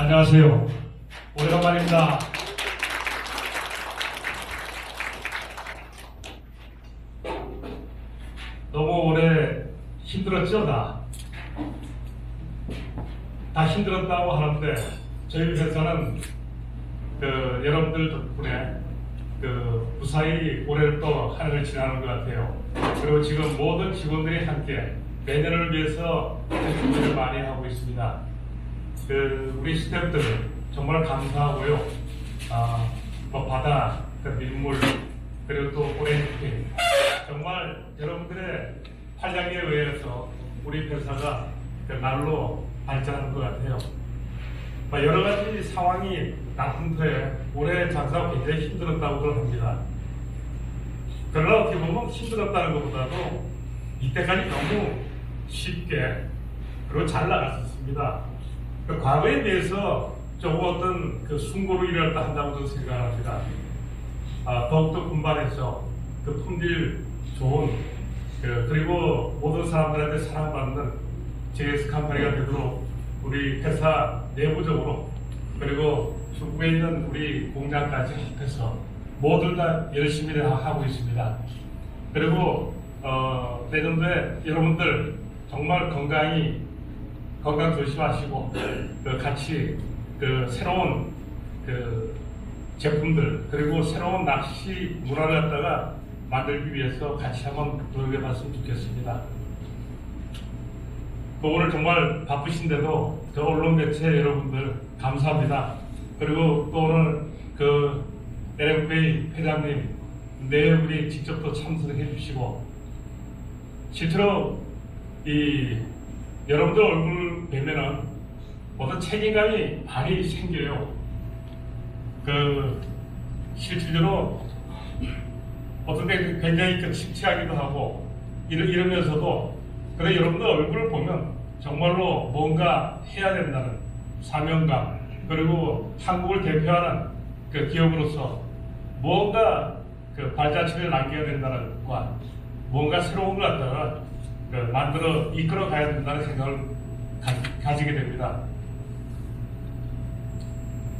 안녕하세요. 오래간만입니다. 너무 오래 힘들었죠, 나? 다 힘들었다고 하는데 저희 회사는 그 여러분들 덕분에 그 무사히 올해를 또한 해를 지나는 것 같아요. 그리고 지금 모든 직원들이 함께 내년을 위해서 준비를 많이 하고 있습니다. 그 우리 스태프들 정말 감사하고요. 아, 뭐 바다, 그 민물, 그리고 또 오렌지핀 정말 여러분들의 활약에 의해서 우리 회사가 그 날로 발전하는 것 같아요. 뭐 여러 가지 상황이 나쁜 터에 올해 장사가 굉장히 힘들었다고들 합니다. 그러나 어떻게 보면 힘들었다는 것보다도 이때까지 너무 쉽게 그리고 잘 나갔었습니다. 그 과거에 비해서 조금 어떤 그 순고를 일어났다 한다고 저는 생각합니다. 아, 더욱더 분발해서 그 품질 좋은 그, 그리고 모든 사람들한테 사랑받는 JS 컴퍼니가 되도록 우리 회사 내부적으로 그리고 중국에 있는 우리 공장까지 합해서 모두 다 열심히 하고 있습니다. 그리고 어, 내년도에 여러분들 정말 건강히 건강 조심하시고 그 같이 그 새로운 그 제품들 그리고 새로운 낚시 문화를 갖다가 만들기 위해서 같이 한번 노력해 봤으면 좋겠습니다. 또 오늘 정말 바쁘신데도 그 언론 매체 여러분들 감사합니다. 그리고 또 오늘 그 LFA 회장님 내분이 직접 또 참석해 주시고 실제로 이 여러분들 얼굴 뵈면은 어떤 책임감이 많이 생겨요. 그 실질적으로 어떤 때 굉장히 그 침체하기도 하고 이러, 이러면서도 그래 여러분들 얼굴을 보면 정말로 뭔가 해야 된다는 사명감 그리고 한국을 대표하는 그 기업으로서 뭔가 그 발자취를 남겨야 된다는 것과 뭔가 새로운 걸 갖다가 그 만들어 이끌어 가야 된다는 생각을 가, 지게 됩니다.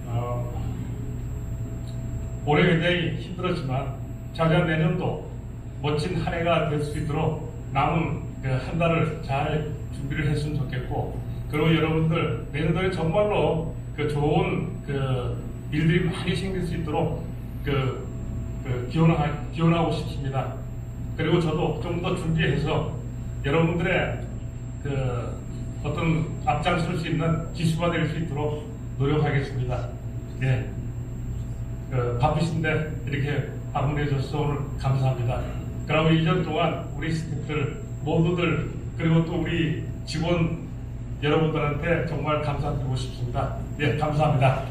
어, 올해 굉장히 힘들었지만 자자 내년도 멋진 한 해가 될 수 있도록 남은 그 한 달을 잘 준비를 했으면 좋겠고 그리고 여러분들 내년도에 정말로 그 좋은 그 일들이 많이 생길 수 있도록 그, 그 기원하, 기원하고 싶습니다. 그리고 저도 좀 더 준비해서 여러분들의 그 어떤 앞장설 수 있는 기수가 될 수 있도록 노력하겠습니다. 예. 그 바쁘신데 이렇게 방문해 주셔서 오늘 감사합니다. 그리고 1년 동안 우리 스태프들 모두들 그리고 또 우리 직원 여러분들한테 정말 감사드리고 싶습니다. 예, 감사합니다.